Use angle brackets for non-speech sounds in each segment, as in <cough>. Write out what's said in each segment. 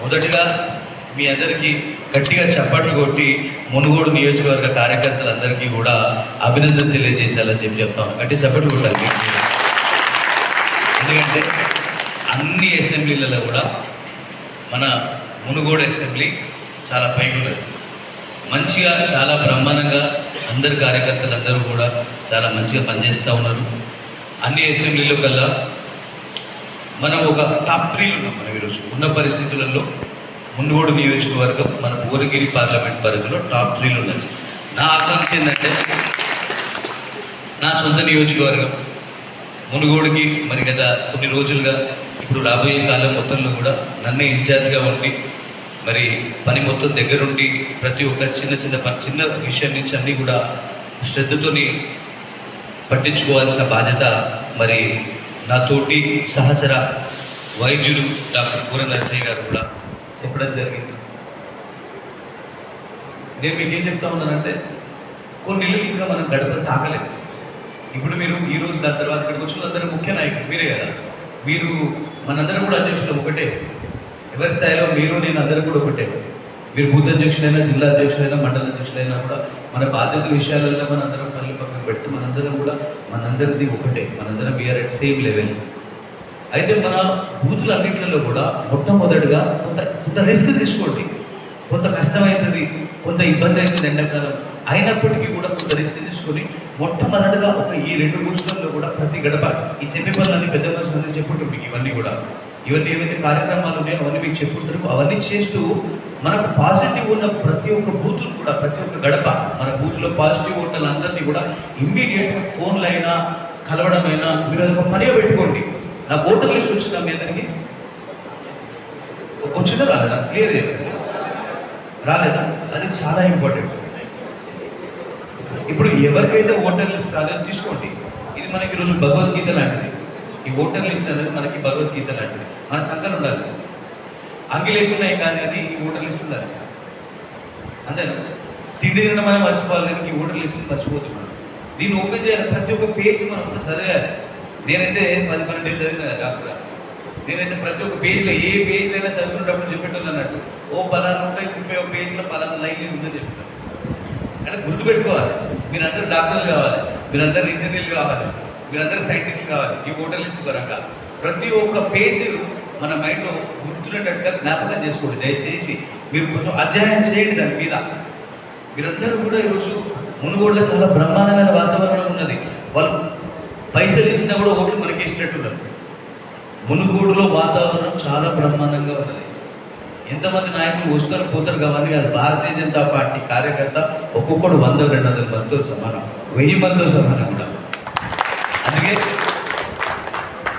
మొదటిగా మీ అందరికీ గట్టిగా చప్పట్లు కొట్టి మునుగోడు నియోజకవర్గ కార్యకర్తలందరికీ కూడా అభినందన తెలియజేశాలని చెప్పి చెప్తాను గట్టి చప్పట్లు కొట్టాలి. ఎందుకంటే అన్ని అసెంబ్లీలలో కూడా మన మునుగోడు అసెంబ్లీ చాలా పైకి ఉన్నది మంచిగా చాలా బ్రహ్మాండంగా అందరు కార్యకర్తలు అందరూ కూడా చాలా మంచిగా పనిచేస్తూ ఉన్నారు. అన్ని అసెంబ్లీలో కల్లా మనం ఒక టాప్ త్రీలో ఉన్నాం మనం ఈరోజు. ఉన్న పరిస్థితులలో మునుగోడు నియోజకవర్గం మన భువనగిరి పార్లమెంట్ పరిధిలో టాప్ త్రీలో ఉన్నాయి నా ఆకాంక్ష ఏంటంటే నా సొంత నియోజకవర్గం మునుగోడుకి మరి గత కొన్ని రోజులుగా ఇప్పుడు రాబోయే కాలం మొత్తంలో కూడా నన్నే ఇన్ఛార్జ్గా ఉండి మరి పని మొత్తం దగ్గరుండి ప్రతి ఒక్క చిన్న చిన్న పని చిన్న విషయం నుంచి అన్నీ కూడా శ్రద్ధతోని పట్టించుకోవాల్సిన బాధ్యత మరి నాతోటి సహచర వైద్యుడు డాక్టర్ పూర నరసయ్య గారు కూడా చెప్పడం జరిగింది. నేను మీకు ఏం చెప్తా ఉన్నానంటే కొన్ని ఇల్లు ఇంకా మనం గడప తాకలేదు ఇప్పుడు మీరు ఈ రోజు దాని తర్వాత ఇక్కడికి వచ్చిన అందరూ ముఖ్య నాయకుడు మీరే కదా. మీరు మనందరం కూడా అధ్యక్షులు ఒకటే. ఎవరి స్థాయిలో మీరు నేను అందరూ కూడా ఒకటే. మీరు బూత్ అధ్యక్షులైనా జిల్లా అధ్యక్షులైనా మండల అధ్యక్షులైనా కూడా మన బాధ్యత విషయాలలో మనందరం పనులు పక్కన పెట్టి మనందరం కూడా మనందరిది ఒకటే మనందరం వీఆర్ అట్ సేమ్ లెవెల్ అయితే మన బూతులన్నింటిలో కూడా మొట్టమొదటిగా కొంత కొంత రెస్ట్ తీసుకోండి. కొంత కష్టమవుతుంది కొంత ఇబ్బంది అవుతుంది ఎండాకాలం అయినప్పటికీ కూడా కొంత రెస్ట్ తీసుకొని మొట్టమొదటిగా ఒక ఈ రెండు రోజులలో కూడా ప్రతి గడప ఈ చెప్పే పనులన్నీ పెద్ద మనుషులు చెప్పుంటారు మీకు ఇవన్నీ కూడా. ఇవన్నీ ఏవైతే కార్యక్రమాలు ఉన్నాయో అవన్నీ మీకు చెప్పుంటారు అవన్నీ చేస్తూ మనకు పాజిటివ్ ఉన్న ప్రతి ఒక్క బూతులు కూడా ప్రతి ఒక్క గడప మన బూత్లో పాజిటివ్ ఉన్న అందరినీ కూడా ఇమ్మీడియట్గా ఫోన్లు అయినా కలవడమైనా మీరు అది ఒక పనిగా పెట్టుకోండి. నాకు ఓటర్ లిస్ట్ వచ్చిందా మీ అందరికి? వచ్చిందా రాలేదా? క్లియర్ రాలేదా? అది చాలా ఇంపార్టెంట్ ఇప్పుడు ఎవరికైతే ఓటర్ లిస్ట్ రాలేదో తీసుకోండి. ఇది మనకి ఈరోజు భగవద్గీత లాంటిది. ఈ ఓటర్ లిస్ట్ అనేది మనకి భగవద్గీత లాంటిది. మన సంఘం ఉండాలి. అంగి లేకుండా కాదు కానీ ఈ ఓటర్ లిస్ట్ ఉండాలి అంతే తిండి తిన్న మనం మర్చిపోవాలి కానీ ఈ ఓటర్ లిస్ట్ మర్చిపోతుంది మనం. దీన్ని ఓపెన్ చేయాలి. ప్రతి ఒక్క పేజ్ మనం చదివాలి నేనైతే పది పన్నెండు చదివిన డాక్టర్ నేనైతే ప్రతి ఒక్క పేజ్లో ఏ పేజ్ అయినా చదువుకునేటప్పుడు చెప్పేటోళ్ళు అన్నట్టు ఓ పలానా ఉంటాయి ముప్పై ఒక పేజ్లో పలానా లైన్ ఉందని చెప్తాను అంటే గుర్తుపెట్టుకోవాలి. మీరందరూ డాక్టర్లు కావాలి. మీరందరూ ఇంజనీర్లు కావాలి. మీరందరూ సైంటిస్ట్ కావాలి. ఈ ఓటర్ లిస్ట్ పరంగా ప్రతి ఒక్క పేజ్ మన మైండ్లో గుర్తున్నట్టుగా జ్ఞాపకం చేసుకోండి. దయచేసి మీరు కొంచెం అధ్యయనం చేయండి దాని మీద. మీరందరూ కూడా ఈరోజు మునుగోడులో చాలా బ్రహ్మాండమైన వాతావరణం ఉన్నది. వాళ్ళు పైసలు ఇచ్చినా కూడా ఓట్లు మనకి ఇచ్చినట్టున్నారు. మునుగోడులో వాతావరణం చాలా బ్రహ్మాండంగా ఉన్నది. ఎంతమంది నాయకులు వస్తారు పోతారు కావాలి అది భారతీయ జనతా పార్టీ కార్యకర్త ఒక్కొక్కడు వంద రెండు వందల మందితో సమానం. వెయ్యి మందితో సమానం కూడా. అందుకే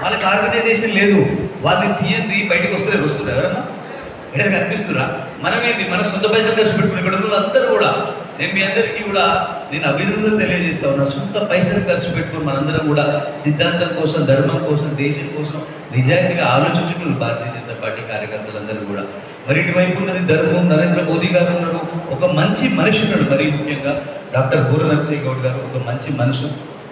వాళ్ళకి ఆర్గనైజేషన్ లేదు. వాళ్ళని తీయండి బయటకు వస్తే వస్తున్నారు ఎవరన్నా? ఇక్కడ కనిపిస్తున్నా మనమేంది? మన సొంత పైసలు ఖర్చు పెట్టుకునే ఇక్కడ అందరూ కూడా. నేను మీ అందరికీ కూడా నేను అభినందనలు తెలియజేస్తా ఉన్నా. సొంత పైసలు ఖర్చు పెట్టుకుని మనందరం కూడా సిద్ధాంతం కోసం ధర్మం కోసం దేశం కోసం నిజాయితీగా ఆలోచించుకుని భారతీయ జనతా పార్టీ కార్యకర్తలందరూ కూడా. మరి ఇటువైపు ఉన్నది ధర్మం నరేంద్ర మోదీ గారు ఉన్నారు. ఒక మంచి మనిషి ఉన్నాడు మరీ ముఖ్యంగా డాక్టర్ బూర నరసింహ గౌడ్ గారు. ఒక మంచి మనిషి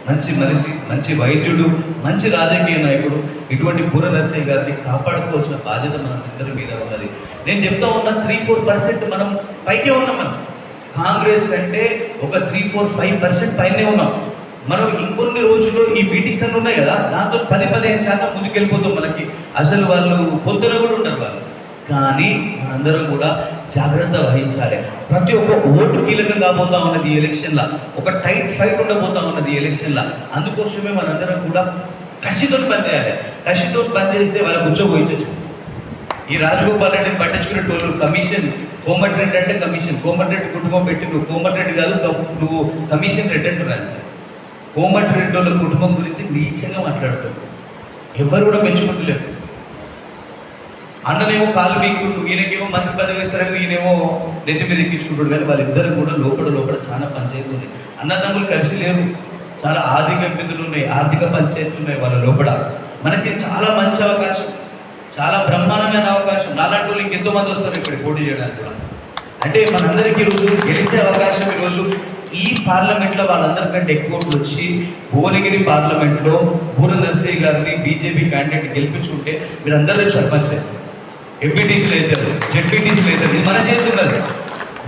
మంచి మనిషి మంచి వైద్యుడు మంచి రాజకీయ నాయకుడు ఇటువంటి పురదర్శి గారిని కాపాడుకోవాల్సిన బాధ్యత మన అందరి మీద ఉన్నది. నేను చెప్తా ఉన్న త్రీ ఫోర్ పర్సెంట్ మనం పైకే ఉన్నాం మనం. కాంగ్రెస్ కంటే ఒక త్రీ ఫోర్ ఫైవ్ పర్సెంట్ పైనే ఉన్నాం. మనం ఇంకొన్ని రోజుల్లో ఈ మీటింగ్స్ అన్నీ ఉన్నాయి కదా దాంతో పది పదిహేను శాతం ముందుకెళ్ళిపోతాం మనకి. అసలు వాళ్ళు పొద్దున కూడా ఉండరు వాళ్ళు. కానీ మనందరం కూడా జాగ్రత్త వహించాలి. ప్రతి ఒక్క ఓటు కీలకం కాబోతా ఉన్నది ఈ ఎలక్షన్లో. ఒక టైట్ ఫైట్ ఉండబోతా ఉన్నది ఈ ఎలక్షన్లో. అందుకోసమే మనందరం కూడా కసితో పనిచేయాలి కసితో పనిచేస్తే వాళ్ళ కూర్చోబోయించచ్చు ఈ రాజగోపాల్ రెడ్డిని పట్టించుకునేటోళ్ళు కమిషన్ కోమటిరెడ్డి అంటే కమిషన్. కోమటిరెడ్డి కుటుంబం పెట్టి నువ్వు కోమటిరెడ్డి కాదు నువ్వు కమిషన్ రెడ్డి అంటున్నాను కోమటిరెడ్డి వాళ్ళ కుటుంబం గురించి నీచంగా మాట్లాడుతావు ఎవరు కూడా మెచ్చుకుంటలేరు. అన్ననేమో కాలు బీక్కుంటూ ఈయనకేమో మంచి పదవి ఇస్తారేమో ఈయనేమో నెత్తి మీద ఎక్కించుకుంటాడు కానీ వాళ్ళిద్దరు కూడా లోపల లోపల చాలా పంచాయతీ ఉంది అన్నదమ్ములు కలిసి లేరు. చాలా ఆర్థిక ఇబ్బందులు ఉన్నాయి. ఆర్థిక పంచాయతీలు ఉన్నాయి వాళ్ళ లోపల. మనకి చాలా మంచి అవకాశం. చాలా బ్రహ్మాండమైన అవకాశం. నాలాంటి వాళ్ళు ఇంకెంతో మంది వస్తారు ఇక్కడ పోటీ చేయడానికి కూడా. అంటే మనందరికీ ఈరోజు గెలిచే అవకాశం ఈరోజు ఈ పార్లమెంట్లో వాళ్ళందరికంటే ఎక్కువ ఓట్లు వచ్చి భువనగిరి పార్లమెంట్లో భూర గారిని బీజేపీ క్యాండిడేట్ గెలిపించుకుంటే మీరందరూ రేపు సర్పంచ్ ఎంపీటీసీలు అవుతారు జెడ్పీటీసీలు అవుతారు మన చేతి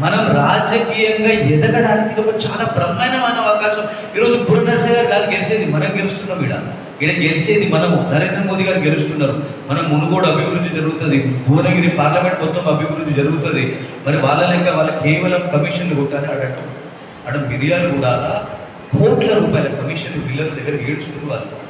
మనం రాజకీయంగా ఎదగడానికి ఒక చాలా బ్రహ్మాండమైన అవకాశం. ఈరోజు పురంధర్ గారు కాదు గెలిచేది మనం గెలుస్తున్నాం ఈడ. ఇక్కడ గెలిచేది మనము. నరేంద్ర మోదీ గారు గెలుస్తున్నారు. మనం మునుగోడు అభివృద్ధి జరుగుతుంది. భువనగిరి పార్లమెంట్ మొత్తం అభివృద్ధి జరుగుతుంది. మరి వాళ్ళ లెక్క వాళ్ళ కేవలం కమిషన్లు కొట్టాలని అడగటం అక్కడ మిరియాలు కూడా కోట్ల రూపాయల కమిషన్ బిల్లర్ దగ్గర ఏడుస్తున్నారు వాళ్ళు.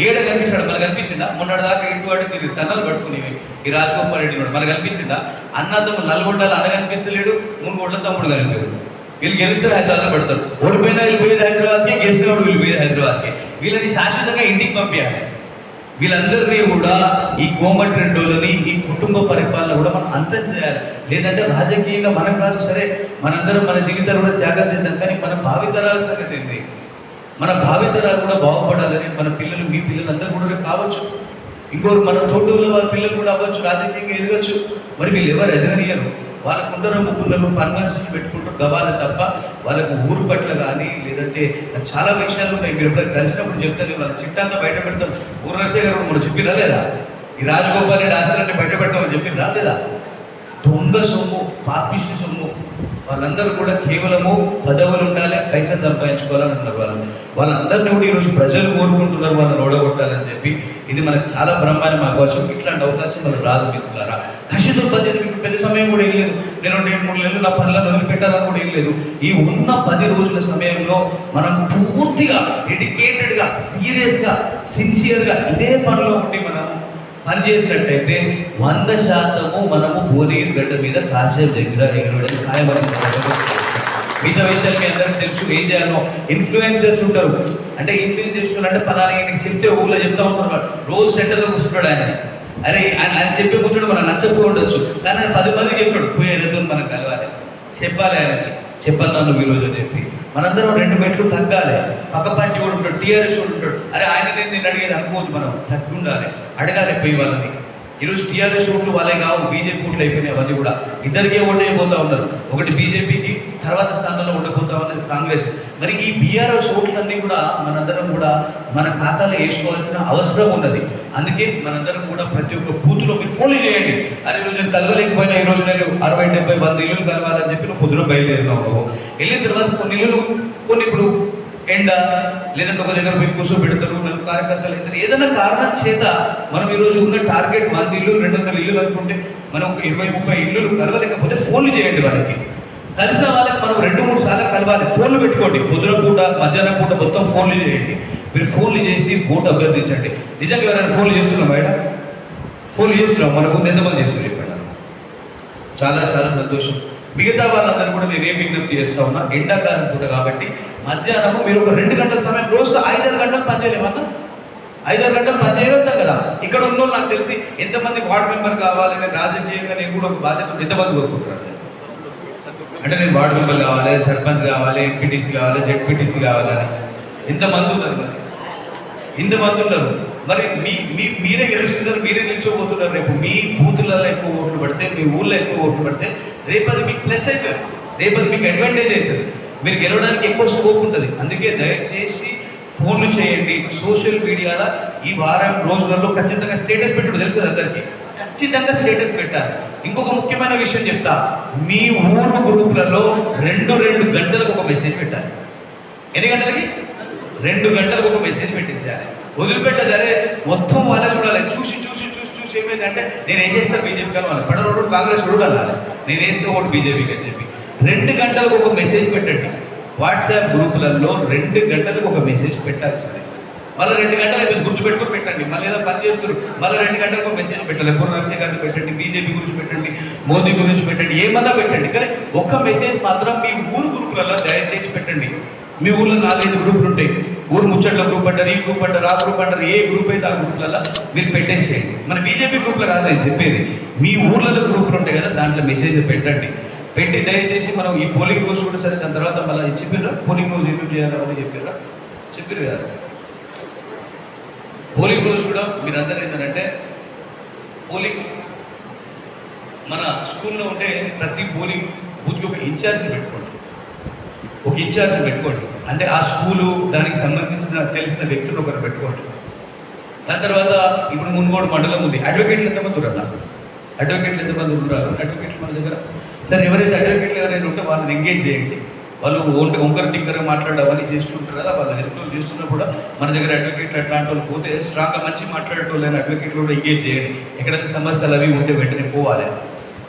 ఏడ కనిపించాడు. మనకు కనిపించిందా? మొన్నటి దాకా ఇంటి వాడు మీరు తన్నలు పట్టుకునేవి. ఈ రాజగోపాల్ రెడ్డి వాడు మనకు కనిపించిందా? అన్నదమ్ము నల్గొండలు అన్న కనిపిస్తలేడు. మునుగోడ్ల తమ్ముడు కనిపించాడు. వీళ్ళు గెలిస్తే హైదరాబాద్ పడతారు. ఓడిపోయినా వెళ్ళిపోయేది హైదరాబాద్కి గెలిచిన వాడు వెళ్ళిపోయేది హైదరాబాద్కి. వీళ్ళని శాశ్వతంగా ఇంటికి పంపించాలి. వీళ్ళందరినీ కూడా ఈ కోమటిరెడ్డోళ్ళని ఈ కుటుంబ పరిపాలన కూడా మనం అంతం చేయాలి. లేదంటే రాజకీయంగా మనం కాదు సరే మనందరం మన జీవితాలు కూడా జాగ్రత్త చేద్దాం. కానీ మన భావితరాల సంగతి ఏంటి మన భావితరాలు కూడా బాగుపడాలని మన పిల్లలు మీ పిల్లలు అందరూ కూడా కావచ్చు. ఇంకోరు మన తోటలో వాళ్ళ పిల్లలు కూడా అవ్వచ్చు రాజకీయంగా ఎదగచ్చు. మరి వీళ్ళు ఎవరు ఎదగనియరు? వాళ్ళ ఉండరు ముగ్గురు పన్మనుషులు పెట్టుకుంటూ గవాలి తప్ప వాళ్ళకు ఊరు పట్ల కానీ లేదంటే చాలా విషయాలు ఉన్నాయి. మీరు ఎప్పుడైనా కలిసినప్పుడు చెప్తారు వాళ్ళ చిట్టాంతా బయట పెడతాం ఊరు నరసే గారు మనం చెప్పిరా లేదా? ఈ రాజగోపాల్ రెడ్డి ఆశలన్నీ బయట పెడతామని చెప్పిరా లేదా? దొంగ సొమ్ము పాపిష్టి సొమ్ము వాళ్ళందరూ కూడా కేవలము పదవులు ఉండాలి పైసలు సంపాదించుకోవాలని ఉన్నారు వాళ్ళు. వాళ్ళందరినీ కూడా ఈరోజు ప్రజలు కోరుకుంటున్నారు వాళ్ళని ఓడగొట్టాలని చెప్పి. ఇది మనకు చాలా బ్రహ్మాండం అవకాశం ఇట్లాంటి అవకాశం మనం రాదు మిత్రులారా. కషితుల పద్ధతి మీకు పెద్ద సమయం కూడా ఏం లేదు. నేను రెండు మూడు నెలలు నా పనులను వదిలిపెట్టాలని కూడా ఏం లేదు. ఈ ఉన్న పది రోజుల సమయంలో మనం పూర్తిగా డెడికేటెడ్గా సీరియస్గా సిన్సియర్గా ఇదే పనిలో ఉండి మనం పనిచేసినట్టయితే వంద శాతము మనము భువనగిరి గడ్డ మీద కాసేపు దగ్గర ఎగరడం ఖాయమని మిగతా విషయాలు మీ అందరికీ తెలుసు ఏం చేయాలో. ఇన్ఫ్లుయెన్సర్స్ ఉంటారు. అంటే ఇన్ఫ్లుయెన్స్ చేస్తున్నారు అంటే పలానా నీకు చెప్తే ఊళ్ళో చెప్తా ఉంటారు రోజు సెంటర్లో కూర్చుంటాడు ఆయన. అరే ఆయన ఆయన చెప్పే కూర్చుంటే మనం నచ్చకపోయి ఉండొచ్చు. కానీ ఆయన పది మందికి చెప్పాడు దగ్గర మనం కలవాలి. చెప్పాలి ఆయనకి. చెప్పాలి నువ్వు ఈరోజు అని చెప్పి. మనందరం రెండు మెట్లు తగ్గాలి. పక్క పార్టీ కూడా ఉంటాడు టీఆర్ఎస్ కూడా ఉంటాడు. అరే ఆయన నేను అడిగేది అనుకోవద్దు మనం. తగ్గి ఉండాలి అడగాలి పోయి వాళ్ళని. ఈరోజు టీఆర్ఎస్ ఓట్లు వాళ్ళే కావు బీజేపీ ఓట్లు అయిపోయినాయి అవన్నీ కూడా. ఇద్దరికే ఓటు అయిపోతా ఉన్నారు. ఒకటి బీజేపీకి తర్వాత స్థానంలో ఉండబోతా ఉన్నది కాంగ్రెస్. మరి ఈ బీఆర్ఎస్ ఓట్లన్నీ కూడా మనందరం కూడా మన ఖాతాలో వేసుకోవాల్సిన అవసరం ఉన్నది. అందుకే మనందరం కూడా ప్రతి ఒక్క బూత్లో మీరు ఫోన్లు చేయండి. అరే రోజు నేను కలవలేకపోయినా ఈ రోజు నేను అరవై డెబ్బై వంద ఇల్లులు కలవాలని చెప్పి నువ్వు పొద్దున ఉండవు వెళ్ళిన తర్వాత కొన్ని ఇల్లులు కొన్ని ఇప్పుడు ఎండ లేదంటే ఒక దగ్గర పోయి కూర్చోబెడతారు నలుగురు కార్యకర్తలు అవుతారు. ఏదైనా కారణం చేత మనం ఈరోజు ఉన్న టార్గెట్ వంద ఇల్లు రెండు వందల ఇల్లు అనుకుంటే మనం ఒక ఇరవై ముప్పై ఇల్లులు కలవలేకపోతే ఫోన్లు చేయండి వాళ్ళకి. కలిసిన వాళ్ళకి మనం రెండు మూడు సార్లు కలవాలి. ఫోన్లు పెట్టుకోండి. పొద్దున పూట మధ్యాహ్నం పూట మొత్తం ఫోన్లు చేయండి. మీరు ఫోన్లు చేసి ఓటు అభ్యర్థించండి. నిజంగా ఎవరైనా ఫోన్లు చేస్తున్నాం బయట ఫోన్లు చేస్తున్నాం మనకు ఎంతమంది చేస్తున్నారు చాలా చాలా సంతోషం. మిగతా వాళ్ళందరూ కూడా నేను ఏం విజ్ఞప్తి చేస్తా ఉన్నా? ఎండాకాలం కూడా కాబట్టి మధ్యాహ్నం మీరు ఒక రెండు గంటల సమయం రోజు ఐదారు గంటలు పనిచేయలేమన్నా ఐదారు గంటలు పనిచేయగలుగుతాం కదా. ఇక్కడ ఉన్న నాకు తెలిసి ఎంతమంది వార్డ్ మెంబర్ కావాలి నేను రాజకీయంగా నేను కూడా ఒక బాధ్యత ఎంతమంది కోరుకుంటున్నాను అంటే నేను వార్డ్ మెంబర్ కావాలి సర్పంచ్ కావాలి ఎంపీటీసీ కావాలి జెడ్పీటీసీ కావాలని ఎంతమంది ఉన్నారు మరి? ఇంతమంది ఉన్నారు? మరి మీ మీ మీరే గెలుస్తున్నారు మీరే నిల్చోబోతున్నారు. రేపు మీ బూతులలో ఎక్కువ ఓట్లు పడితే మీ ఊళ్ళో ఎక్కువ ఓట్లు పడితే రేపు అది మీకు ప్లస్ అవుతుంది రేపు అది మీకు అడ్వాంటేజ్ అవుతుంది మీరు గెలవడానికి ఎక్కువ స్కోప్ ఉంటుంది. అందుకే దయచేసి ఫోన్లు చేయండి. సోషల్ మీడియాలో ఈ వారం రోజులలో ఖచ్చితంగా స్టేటస్ పెట్టుడు తెలుసు అందరికీ? ఖచ్చితంగా స్టేటస్ పెట్టాలి. ఇంకొక ముఖ్యమైన విషయం చెప్తా. మీ ఊరు గ్రూప్లలో రెండు రెండు గంటలకు ఒక మెసేజ్ పెట్టాలి. ఎన్ని గంటలకి? రెండు గంటలకు ఒక మెసేజ్ పెట్టించాలి వదిలిపెట్టదు అరే మొత్తం వాళ్ళని చూడాలి చూసి చూసి చూసి చూసి ఏమైందంటే నేను ఏం చేస్తాను బీజేపీ కానీ వాళ్ళు రోడ్డు కాంగ్రెస్ చూడాలి నేను వేస్తే ఒకటి బీజేపీకి అని చెప్పి. రెండు గంటలకు ఒక మెసేజ్ పెట్టండి. వాట్సాప్ గ్రూపులలో రెండు గంటలకు ఒక మెసేజ్ పెట్టాల్సిందే. మళ్ళీ రెండు గంటలు అయిపోయి గుర్తుపెట్టుకొని పెట్టండి. మళ్ళీ ఏదో పని చేస్తారు మళ్ళీ రెండు గంటలకు మెసేజ్ పెట్టాలి. పూర్ణ గారిని పెట్టండి బీజేపీ గురించి పెట్టండి మోదీ గురించి పెట్టండి ఏమన్నా పెట్టండి. కానీ ఒక్క మెసేజ్ మాత్రం మీ ఊరు గ్రూపులలో దయచేసి పెట్టండి. మీ ఊళ్ళో నాలుగైదు గ్రూపులు ఉంటాయి. ఊరు ముచ్చట్ల గ్రూప్ అంటారు ఈ గ్రూప్ అంటారు ఆ గ్రూప్ అంటారు ఏ గ్రూప్ అయితే ఆ గ్రూప్లలో మీరు పెట్టేసేయండి. మన బీజేపీ గ్రూప్లో కాదు నేను చెప్పేది. మీ ఊర్లలో గ్రూపులు ఉంటాయి కదా దాంట్లో మెసేజ్ పెట్టండి. పెట్టి దయచేసి మనం ఈ పోలింగ్ రోజు కూడా సరే దాని తర్వాత మళ్ళీ చెప్పిర్రా? పోలింగ్ రోజు ఏమేమి చేయాలని చెప్పిర్రా? చెప్పారు కదా. పోలింగ్ రోజు కూడా మీరందరూ ఏంటంటే పోలింగ్ మన స్కూల్లో ఉంటే ప్రతి పోలింగ్ బూత్కి ఒక ఇన్ఛార్జ్ పెట్టుకోండి. ఒక ఇన్ఛార్జ్ పెట్టుకోండి. అంటే ఆ స్కూలు దానికి సంబంధించిన తెలిసిన వ్యక్తులు ఒకరు పెట్టుకోండి. దాని తర్వాత ఇప్పుడు మున్గోడు మండలం ఉంది. అడ్వకేట్లు ఎంతమంది ఉన్నారు అడ్వకేట్లు ఎంతమంది ఉన్నారు? అడ్వకేట్లు మన దగ్గర? సరే ఎవరైతే అడ్వకేట్లు ఎవరైనా ఉంటే వాళ్ళని ఎంగేజ్ చేయండి. వాళ్ళు ఒంటి ఒంకరు టింకరు మాట్లాడడం అవన్నీ చేస్తుంటారు కదా వాళ్ళు హెల్ప్ చేస్తున్నప్పుడు కూడా మన దగ్గర అడ్వకేట్లు అట్లాంటి వాళ్ళు పోతే స్ట్రాంగ్గా మంచి మాట్లాడేటోళ్ళైన అడ్వకేట్లు కూడా ఎంగేజ్ చేయండి. ఎక్కడైతే సమస్యలు అవి ఉంటే వెంటనే పోవాలి.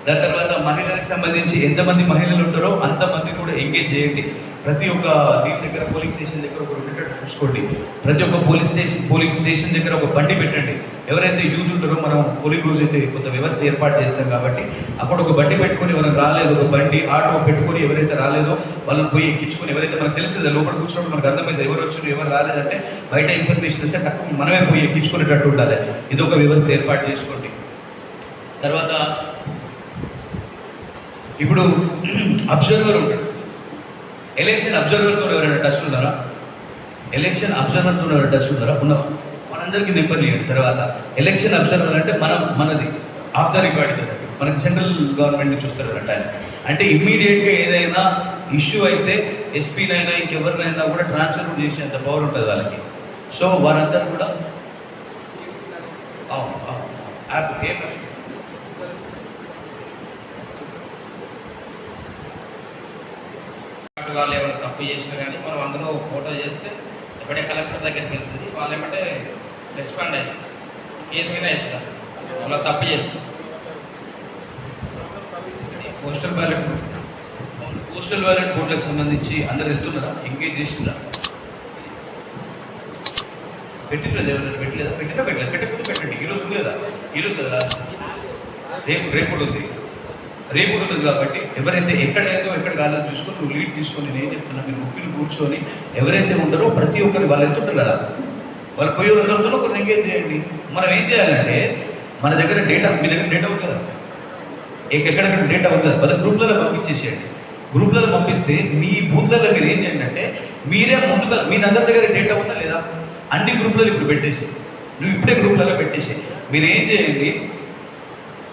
దాని తర్వాత మహిళలకు సంబంధించి ఎంతమంది మహిళలు ఉంటారో అంతమంది కూడా ఎంగేజ్ చేయండి. ప్రతి ఒక్క దీని దగ్గర పోలింగ్ స్టేషన్ దగ్గర ఒక ఉండేటట్టు చూసుకోండి. ప్రతి ఒక్క పోలీస్ స్టేషన్ పోలింగ్ స్టేషన్ దగ్గర ఒక బండి పెట్టండి. ఎవరైతే యూత్ ఉంటారో మనం పోలింగ్ రోజు అయితే కొంత వ్యవస్థ ఏర్పాటు చేస్తాం కాబట్టి అక్కడ ఒక బండి పెట్టుకొని మనం రాలేదు ఒక బండి ఆటో పెట్టుకొని ఎవరైతే రాలేదో వాళ్ళని పోయి ఎక్కించుకొని ఎవరైతే మనకు తెలిసిందో లోపల కూర్చున్నప్పుడు మనకు అర్థమైంది ఎవరు వచ్చారు ఎవరు రాలేదంటే బయట ఇన్ఫర్మేషన్ ఇస్తే తక్కువ మనమే పోయి ఎక్కించుకునేటట్టు ఉండాలి. ఇది ఒక వ్యవస్థ ఏర్పాటు చేసుకోండి. తర్వాత ఇప్పుడు <clears throat> అబ్జర్వర్ ఉంటాడు. ఎలక్షన్ అబ్జర్వర్తో ఎవరైనా టచ్ ఉన్నారా? ఎలక్షన్ అబ్జర్వర్తో ఎవరైనా టచ్ ఉన్నారా? ఉన్నాం మనందరికీ నెంబర్ తర్వాత ఎలక్షన్ అబ్జర్వర్ అంటే మనం మనది. ఆఫ్ ద రికార్డ్ మనకి సెంట్రల్ గవర్నమెంట్ చూస్తారు వస్తారు ఆయన. అంటే ఇమ్మీడియట్గా ఏదైనా ఇష్యూ అయితే ఎస్పీనైనా ఇంకెవరినైనా కూడా ట్రాన్స్ఫర్ చేసేంత పవర్ ఉంటుంది వాళ్ళకి. సో వారందరూ కూడా అవును అవును యాప్ ఏ వాళ్ళు ఏమైనా తప్పు చేసినా కానీ మనం అందులో ఫోటో చేస్తే ఎప్పుడే కలెక్టర్ దగ్గరికి వెళ్తుంది. వాళ్ళు ఏమంటే రెస్పాండ్ అయ్యి కేసుగానే అవుతారు వాళ్ళు తప్పు చేస్తారు పోస్టల్ బ్యాలెట్ పోస్టల్ బ్యాలెట్ బోర్డులకు సంబంధించి అందరు వెళ్తున్నారా? ఎంగేజ్ చేస్తున్నారా? పెట్టినది ఎవరైనా పెట్టలేదా? పెట్టినా పెట్టలేదు? పెట్టకుండా పెట్టండి. ఈరోజు లేదా? ఈరోజు కదా రేపు రేపు ఉంది. రేపు ఉంటుంది కాబట్టి ఎవరైతే ఎక్కడ ఎక్కడ కాదో చూసుకొని నువ్వు లీడ్ తీసుకొని నేను చెప్తున్నా మీరు ముగ్గురు కూర్చొని ఎవరైతే ఉంటారో ప్రతి ఒక్కరు వాళ్ళు వెళ్తుంటారు కదా. వాళ్ళు పోయే వాళ్ళతో ఒకరిని ఎంగేజ్ చేయండి. మనం ఏం చేయాలంటే మన దగ్గర డేటా మీ దగ్గర డేటా ఉంది కదా. ఎక్కడెక్కడ డేటా ఉంది వాళ్ళ గ్రూప్లలో పంపించేసేయండి. గ్రూప్లలో పంపిస్తే మీ బూత్లలో మీరు ఏం చేయండి అంటే మీరే ముందుగా మీ అందరి దగ్గర డేటా ఉందా లేదా? అన్ని గ్రూప్లలో ఇప్పుడు పెట్టేసి నువ్వు ఇప్పుడే గ్రూప్లలో పెట్టేసి మీరు ఏం చేయండి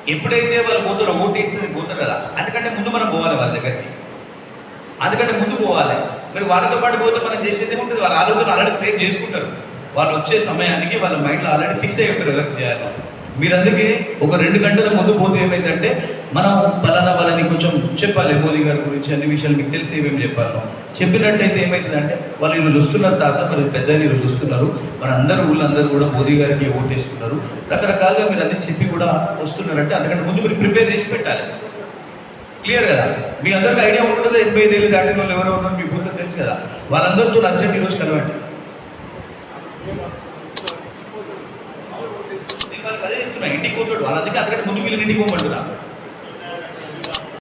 ఎప్పుడైతే వాళ్ళు పోతారో ఓటు వేసి పోతారు కదా అందుకంటే ముందు మనం పోవాలి వాళ్ళ దగ్గరికి. అందుకంటే ముందు పోవాలి. మరి వాళ్ళతో పాటు పోతే మనం చేసేది ఏముంటుంది? వాళ్ళ ఆలోచన ఆల్రెడీ ఫ్రేమ్ చేసుకుంటారు. వాళ్ళు వచ్చే సమయానికి వాళ్ళ మైండ్లో ఆల్రెడీ ఫిక్స్ అయ్యి ఉంటారు ఎవరికి చేయాలి. మీరు అందుకే ఒక రెండు గంటల ముందు పోతే ఏమైందంటే మనం పలానా వాళ్ళని కొంచెం చెప్పాలి మోదీ గారి గురించి అన్ని విషయాలు మీకు తెలిసి ఏమేమి చెప్పాలి. చెప్పినట్టయితే ఏమైతుందంటే వాళ్ళు ఈరోజు వస్తున్నారు తాత మరి పెద్ద ఈరోజు వస్తున్నారు. మన అందరూ ఊళ్ళందరూ కూడా మోదీ గారికి ఓటేస్తున్నారు. రకరకాలుగా మీరు అన్ని చెప్పి కూడా వస్తున్నారంటే అంతకంటే ముందు మీరు ప్రిపేర్ చేసి పెట్టాలి. క్లియర్ కదా? మీ అందరికి ఐడియా ఉంటుంది? ఎనభై ఐదు ఏళ్ళు దాటిన వాళ్ళు ఎవరో ఉన్నారు? మీ తెలుసు కదా. వాళ్ళందరితో అర్జెంట్ ఈరోజు కలవండి. నేను వాళ్ళకి అదే చెప్తున్నా ఇంటికి పోతాడు వాళ్ళందుకే అందుకంటే